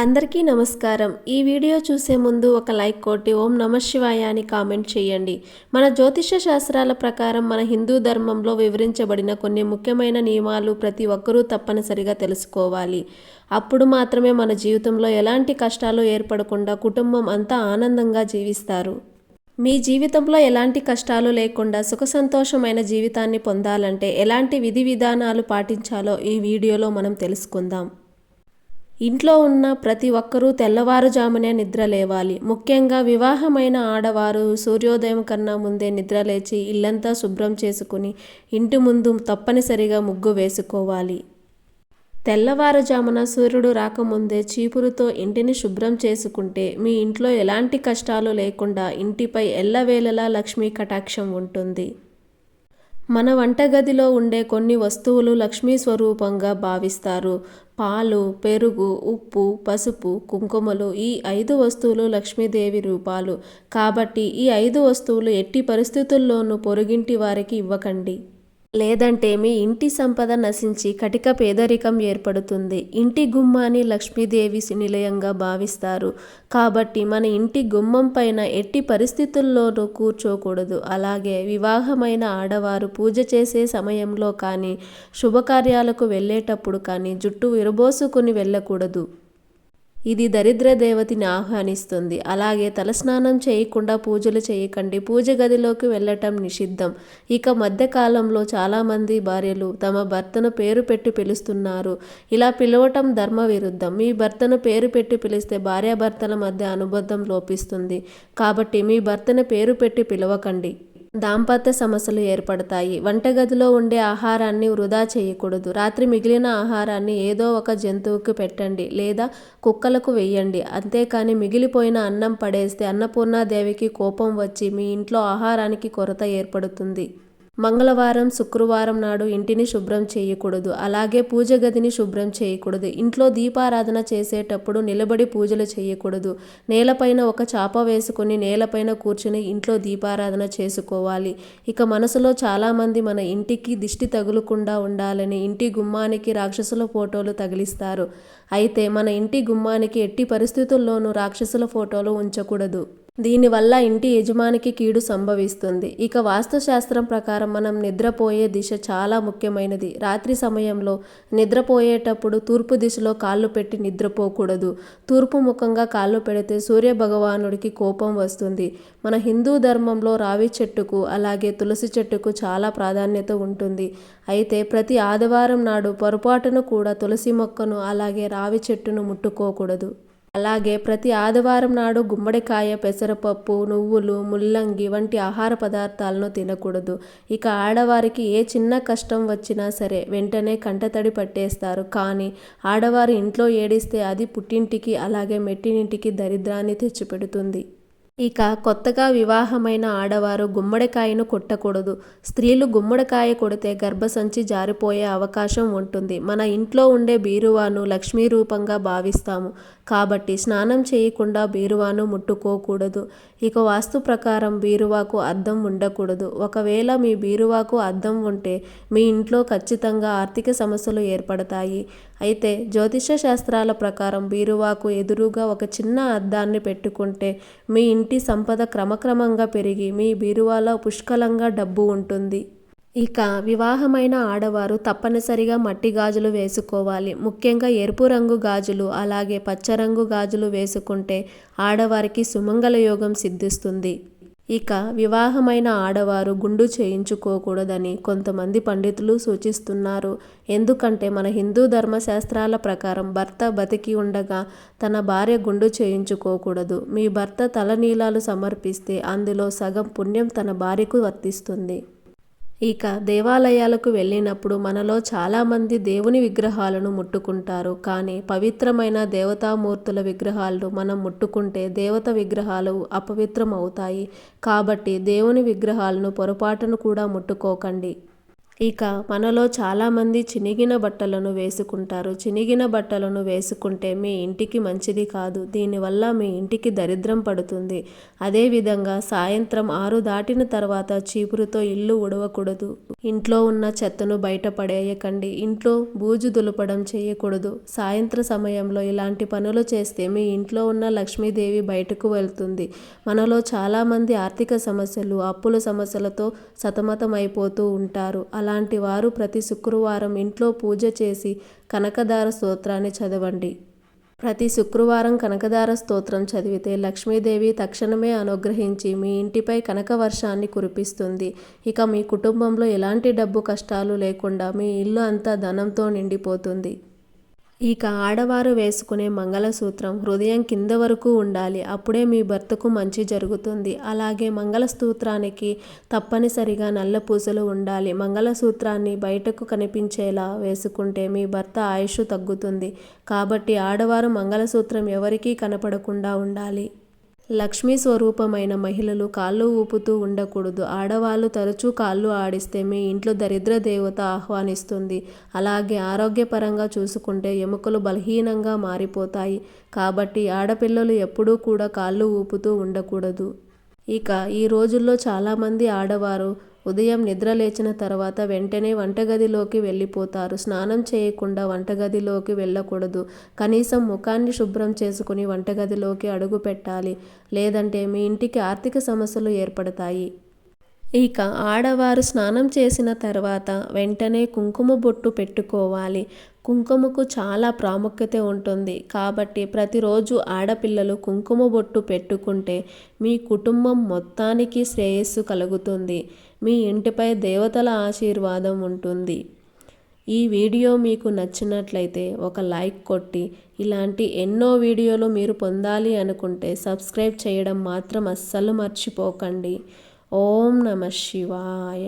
అందరికీ నమస్కారం. ఈ వీడియో చూసే ముందు ఒక లైక్ కొట్టి ఓం నమ శివాయ అని కామెంట్ చేయండి. మన జ్యోతిష శాస్త్రాల ప్రకారం మన హిందూ ధర్మంలో వివరించబడిన కొన్ని ముఖ్యమైన నియమాలు ప్రతి ఒక్కరూ తప్పనిసరిగా తెలుసుకోవాలి. అప్పుడు మాత్రమే మన జీవితంలో ఎలాంటి కష్టాలు ఏర్పడకుండా కుటుంబం అంతా ఆనందంగా జీవిస్తారు. మీ జీవితంలో ఎలాంటి కష్టాలు లేకుండా సుఖ సంతోషమైన జీవితాన్ని పొందాలంటే ఎలాంటి విధి విధానాలు పాటించాలో ఈ వీడియోలో మనం తెలుసుకుందాం. ఇంట్లో ఉన్న ప్రతి ఒక్కరూ తెల్లవారుజామునే నిద్ర లేవాలి. ముఖ్యంగా వివాహమైన ఆడవారు సూర్యోదయం కన్నా ముందే నిద్ర లేచి ఇల్లంతా శుభ్రం చేసుకుని ఇంటి ముందు తప్పనిసరిగా ముగ్గు వేసుకోవాలి. తెల్లవారుజామున సూర్యుడు రాకముందే చీపురుతో ఇంటిని శుభ్రం చేసుకుంటే మీ ఇంట్లో ఎలాంటి కష్టాలు లేకుండా ఇంటిపై ఎల్లవేళలా లక్ష్మీ కటాక్షం ఉంటుంది. మన వంటగదిలో ఉండే కొన్ని వస్తువులు లక్ష్మీ స్వరూపంగా భావిస్తారు. పాలు పెరుగు ఉప్పు పసుపు కుంకుమలు ఈ ఐదు వస్తువులు లక్ష్మీదేవి రూపాలు. కాబట్టి ఈ ఐదు వస్తువులు ఎట్టి పరిస్థితుల్లోనూ పొరుగింటి వారికి ఇవ్వకండి. లేదంటే మీ ఇంటి సంపద నశించి కటిక పేదరికం ఏర్పడుతుంది. ఇంటి గుమ్మాన్ని లక్ష్మీదేవి నిలయంగా భావిస్తారు. కాబట్టి మన ఇంటి గుమ్మం పైన ఎట్టి పరిస్థితుల్లోనూ కూర్చోకూడదు. అలాగే వివాహమైన ఆడవారు పూజ చేసే సమయంలో కానీ శుభకార్యాలకు వెళ్ళేటప్పుడు కానీ జుట్టు విరబోసుకుని వెళ్ళకూడదు. ఇది దరిద్ర దేవతిని ఆహ్వానిస్తుంది. అలాగే తలస్నానం చేయకుండా పూజలు చేయకండి. పూజ గదిలోకి వెళ్ళటం నిషిద్ధం. ఇక మధ్యకాలంలో చాలామంది భార్యలు తమ భర్తను పేరు పెట్టి పిలుస్తున్నారు. ఇలా పిలవటం ధర్మ విరుద్ధం. మీ భర్తను పేరు పెట్టి పిలిస్తే భార్యాభర్తల మధ్య అనుబంధం లోపిస్తుంది. కాబట్టి మీ భర్తను పేరు పెట్టి పిలవకండి. దాంపత్య సమస్యలు ఏర్పడతాయి. వంటగదిలో ఉండే ఆహారాన్ని వృధా చేయకూడదు. రాత్రి మిగిలిన ఆహారాన్ని ఏదో ఒక జంతువుకి పెట్టండి లేదా కుక్కలకు వెయ్యండి అంతేకాని మిగిలిపోయిన అన్నం పడేస్తే అన్నపూర్ణాదేవికి కోపం వచ్చి మీ ఇంట్లో ఆహారానికి కొరత ఏర్పడుతుంది. మంగళవారం శుక్రవారం నాడు ఇంటిని శుభ్రం చేయకూడదు. అలాగే పూజ గదిని శుభ్రం చేయకూడదు. ఇంట్లో దీపారాధన చేసేటప్పుడు నిలబడి పూజలు చేయకూడదు. నేలపైన ఒక చాప వేసుకుని నేలపైన కూర్చుని ఇంట్లో దీపారాధన చేసుకోవాలి. ఇక మనసులో చాలామంది మన ఇంటికి దిష్టి తగులకుండా ఉండాలని ఇంటి గుమ్మానికి రాక్షసుల ఫోటోలు తగిలిస్తారు. అయితే మన ఇంటి గుమ్మానికి ఎట్టి పరిస్థితుల్లోనూ రాక్షసుల ఫోటోలు ఉంచకూడదు. దీనివల్ల ఇంటి యజమానికి కీడు సంభవిస్తుంది. ఇక వాస్తుశాస్త్రం ప్రకారం మనం నిద్రపోయే దిశ చాలా ముఖ్యమైనది. రాత్రి సమయంలో నిద్రపోయేటప్పుడు తూర్పు దిశలో కాళ్ళు పెట్టి నిద్రపోకూడదు. తూర్పు ముఖంగా కాళ్ళు పెడితే సూర్య భగవానుడికి కోపం వస్తుంది. మన హిందూ ధర్మంలో రావి చెట్టుకు అలాగే తులసి చెట్టుకు చాలా ప్రాధాన్యత ఉంటుంది. అయితే ప్రతి ఆదివారం నాడు పొరపాటును కూడా తులసి మొక్కను అలాగే రావి చెట్టును ముట్టుకోకూడదు. అలాగే ప్రతి ఆదివారం నాడు గుమ్మడికాయ పెసరపప్పు నువ్వులు ముల్లంగి వంటి ఆహార పదార్థాలను తినకూడదు. ఇక ఆడవారికి ఏ చిన్న కష్టం వచ్చినా సరే వెంటనే కంటతడి పట్టేస్తారు. కానీ ఆడవారు ఇంట్లో ఏడిస్తే అది పుట్టింటికి అలాగే మెట్టినింటికి దరిద్రాన్ని తెచ్చిపెడుతుంది. ఇక కొత్తగా వివాహమైన ఆడవారు గుమ్మడికాయను కొట్టకూడదు. స్త్రీలు గుమ్మడికాయ కొడితే గర్భసంచి జారిపోయే అవకాశం ఉంటుంది. మన ఇంట్లో ఉండే బీరువాను లక్ష్మీ రూపంగా భావిస్తాము. కాబట్టి స్నానం చేయకుండా బీరువాను ముట్టుకోకూడదు. ఇక వాస్తు ప్రకారం బీరువాకు అద్దం ఉండకూడదు. ఒకవేళ మీ బీరువాకు అద్దం ఉంటే మీ ఇంట్లో ఖచ్చితంగా ఆర్థిక సమస్యలు ఏర్పడతాయి. అయితే జ్యోతిష శాస్త్రాల ప్రకారం బీరువాకు ఎదురుగా ఒక చిన్న అద్దాన్ని పెట్టుకుంటే మీ ఇంటి సంపద క్రమక్రమంగా పెరిగి మీ బీరువాలో పుష్కలంగా డబ్బు ఉంటుంది. ఇక వివాహమైన ఆడవారు తప్పనిసరిగా మట్టి గాజులు వేసుకోవాలి. ముఖ్యంగా ఎరుపు రంగు గాజులు అలాగే పచ్చరంగు గాజులు వేసుకుంటే ఆడవారికి సుమంగళ యోగం సిద్ధిస్తుంది. ఇక వివాహమైన ఆడవారు గుండు చేయించుకోకూడదని కొంతమంది పండితులు సూచిస్తున్నారు. ఎందుకంటే మన హిందూ ధర్మశాస్త్రాల ప్రకారం భర్త బతికి ఉండగా తన భార్య గుండు చేయించుకోకూడదు. మీ భర్త తలనీలాలు సమర్పిస్తే అందులో సగం పుణ్యం తన భార్యకు వర్తిస్తుంది. ఇక దేవాలయాలకు వెళ్ళినప్పుడు మనలో చాలామంది దేవుని విగ్రహాలను ముట్టుకుంటారు. కానీ పవిత్రమైన దేవతామూర్తుల విగ్రహాలను మనం ముట్టుకుంటే దేవత విగ్రహాలు అపవిత్రం అవుతాయి కాబట్టి దేవుని విగ్రహాలను పొరపాటును కూడా ముట్టుకోకండి. ఇక మనలో చాలామంది చినిగిన బట్టలను వేసుకుంటారు. చినిగిన బట్టలను వేసుకుంటే మీ ఇంటికి మంచిది కాదు. దీనివల్ల మీ ఇంటికి దరిద్రం పడుతుంది. అదేవిధంగా సాయంత్రం ఆరు దాటిన తర్వాత చీపురుతో ఇల్లు ఉడవకూడదు ఇంట్లో ఉన్న చెత్తను బయట పడేయకండి. ఇంట్లో బూజు దులపడం చేయకూడదు. సాయంత్ర సమయంలో ఇలాంటి పనులు చేస్తే మీ ఇంట్లో ఉన్న లక్ష్మీదేవి బయటకు వెళ్తుంది. మనలో చాలామంది ఆర్థిక సమస్యలు అప్పుల సమస్యలతో సతమతమైపోతూ ఉంటారు. అలా అలాంటి వారు ప్రతి శుక్రవారం ఇంట్లో పూజ చేసి కనకదార స్తోత్రాన్ని చదవండి. ప్రతి శుక్రవారం కనకదార స్తోత్రం చదివితే లక్ష్మీదేవి తక్షణమే అనుగ్రహించి మీ ఇంటిపై కనక వర్షాన్ని కురిపిస్తుంది. ఇక మీ కుటుంబంలో ఎలాంటి డబ్బు కష్టాలు లేకుండా మీ ఇల్లు అంతా ధనంతో నిండిపోతుంది. ఇక ఆడవారు వేసుకునే మంగళసూత్రం హృదయం కింద వరకు ఉండాలి. అప్పుడే మీ భర్తకు మంచి జరుగుతుంది. అలాగే మంగళసూత్రానికి తప్పనిసరిగా నల్ల పూసలు ఉండాలి. మంగళసూత్రాన్ని బయటకు కనిపించేలా వేసుకుంటే మీ భర్త ఆయుష్ తగ్గుతుంది. కాబట్టి ఆడవారు మంగళసూత్రం ఎవరికీ కనపడకుండా ఉండాలి. లక్ష్మీ స్వరూపమైన మహిళలు కాళ్ళు ఊపుతూ ఉండకూడదు. ఆడవాళ్ళు తరచూ కాళ్ళు ఆడిస్తే మీ ఇంట్లో దరిద్ర దేవత ఆహ్వానిస్తుంది. అలాగే ఆరోగ్యపరంగా చూసుకుంటే ఎముకలు బలహీనంగా మారిపోతాయి. కాబట్టి ఆడపిల్లలు ఎప్పుడూ కూడా కాళ్ళు ఊపుతూ ఉండకూడదు. ఇక ఈ రోజుల్లో చాలామంది ఆడవారు ఉదయం నిద్ర లేచిన తర్వాత వెంటనే వంటగదిలోకి వెళ్ళిపోతారు. స్నానం చేయకుండా వంటగదిలోకి వెళ్ళకూడదు. కనీసం ముఖాన్ని శుభ్రం చేసుకుని వంటగదిలోకి అడుగు పెట్టాలి. లేదంటే మీ ఇంటికి ఆర్థిక సమస్యలు ఏర్పడతాయి. ఇక ఆడవారు స్నానం చేసిన తర్వాత వెంటనే కుంకుమ బొట్టు పెట్టుకోవాలి. కుంకుమకు చాలా ప్రాముఖ్యత ఉంటుంది. కాబట్టి ప్రతిరోజు ఆడపిల్లలు కుంకుమ బొట్టు పెట్టుకుంటే మీ కుటుంబం మొత్తానికి శ్రేయస్సు కలుగుతుంది. మీ ఇంటిపై దేవతల ఆశీర్వాదం ఉంటుంది. ఈ వీడియో మీకు నచ్చినట్లయితే ఒక లైక్ కొట్టి ఇలాంటి ఎన్నో వీడియోలు మీరు పొందాలి అనుకుంటే సబ్స్క్రైబ్ చేయడం మాత్రం అస్సలు మర్చిపోకండి. ఓం నమ శివాయ.